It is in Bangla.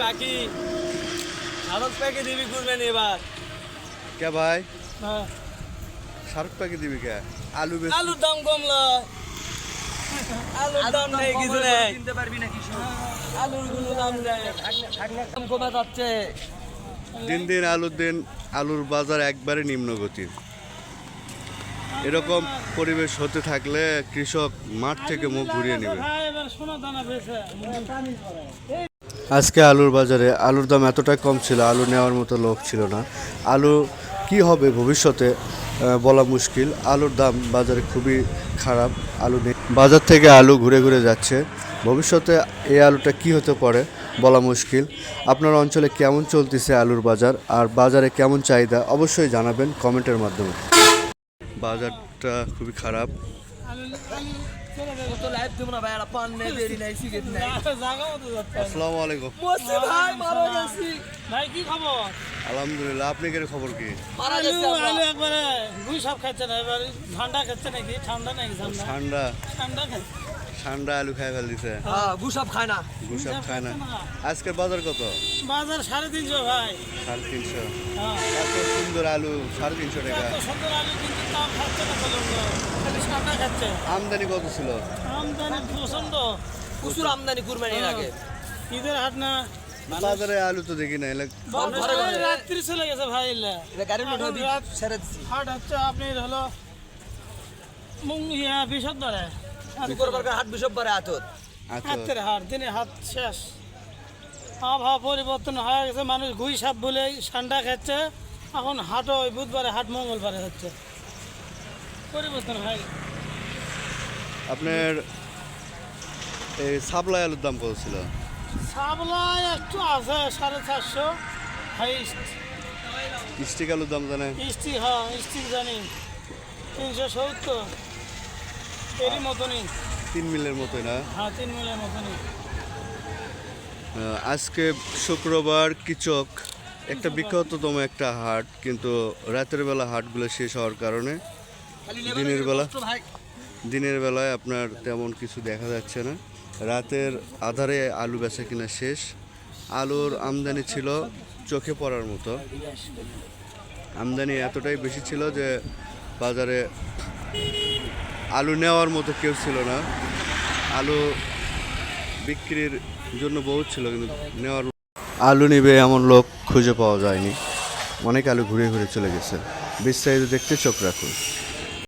পাখি। শাহরুখ পাখি দিবি করবেন এবার। কে ভাই? হ্যাঁ। শাহরুখ পাখি দিবি কে? আলু বেশ আলুর দাম কমলো। আলুর দাম নেই কিছু নেই। কিনতে পারবি না কিছু আলুর কোনো দাম নেই। দাম কমে যাচ্ছে। দিন দিন আলুর দিন আলুর বাজার একবারে নিম্নগতির। এরকম পরিবেশ হতে থাকলে কৃষক মাঠ থেকে মুখ ঘুরিয়ে নেবে। আজকে আলুর বাজারে আলুর দাম এতটাই কম ছিল, আলু নেওয়ার মতো লোক ছিল না। আলু কি হবে ভবিষ্যতে বলা মুশকিল। আলুর দাম বাজারে খুবই খারাপ, আলু নেই। বাজার থেকে আলু ঘুরে ঘুরে যাচ্ছে। ভবিষ্যতে এই আলুটা কি হতে পারে, বলা মুশকিল। আপনার অঞ্চলে কেমন চলতেছে আলুর বাজার, আর বাজারে কেমন চাহিদা, অবশ্যই জানাবেন কমেন্টের মাধ্যমে। বাজারটা খুবই খারাপ। তো লাইভ দেবো না ভাই আর পান নেই বেরি নাই সিগারেট নাই। জায়গা মতো যাচ্ছে আসসালামু আলাইকুম ভাই মারা গেছি। ভাই কি খবর? আলহামদুলিল্লাহ আপনি কি খবর কি? মারা আলু আলু একবারে গুই সব খাচ্ছে না এবার ঠান্ডা খাচ্ছে নাকি? ঠান্ডা নাকি ঠান্ডা? ঠান্ডা। ঠান্ডা খাচ্ছে। ঠান্ডা আলু খাই ফেল দিছে হ্যাঁ গুসাব খায় না। গুসাব খায় না। আজকের বাজার কত? বাজার সাড়ে তিনশো ভাই। সাড়ে তিনশো। হ্যাঁ। এত সুন্দর আলু সাড়ে তিনশো টাকা। সুন্দর আলু কিন্তু দাম খাচ্ছে না কোনো লোক। খালি ঠান্ডা খাচ্ছে। আমদানি কত ছিল? আমদানি প্রচণ্ড প্রচুর আমদানি কুরবানির আগে। ঈদের হাট না। বাজারে আলু তো দেখি না। রাত্রি চলে গেছে ভাই গাড়ি হাট হচ্ছে আপনি হলো মুং ইয়া বিশদ ধরে শুক্রবার হাট বিশপ বারে আতত হাতের হাট দিনে হাত শেষ। আবহাওয়া পরিবর্তন হয়ে গেছে মানুষ ঘুই সাপ বলে ঠান্ডা খাচ্ছে। এখন হাটও ওই বুধবারে হাট মঙ্গলবারে হচ্ছে। পরিবর্তন হয়ে গেছে। আপনার এই সাপ্লাই আলুর দাম কত ছিল? সাবলাই একটু আছে সাড়ে চারশো। হাইস্ট স্টিক আলুর দাম জানেন? স্টিক হ্যাঁ স্টিক জানি। তিনশো সত্তর। এরই মতনই। তিন মিলের মতোই না? হ্যাঁ তিন মিলের মতনই। আজকে শুক্রবার কিচক একটা বিখ্যাততম একটা হাট কিন্তু রাতের বেলা হাটগুলো শেষ হওয়ার কারণে দিনের বেলা দিনের বেলায় আপনার তেমন কিছু দেখা যাচ্ছে না। রাতের আধারে আলু বেচা কিনা শেষ। আলুর আমদানি ছিল চোখে পড়ার মতো। আমদানি এতটাই বেশি ছিল যে বাজারে আলু নেওয়ার মতো কেউ ছিল না। আলু বিক্রির জন্য বহুত ছিল, কিন্তু নেওয়ার আলু নিবে এমন লোক খুঁজে পাওয়া যায়নি। অনেক আলু ঘুরে ঘুরে চলে গেছে। বিস্তারিত দেখতে চোখ রাখুন।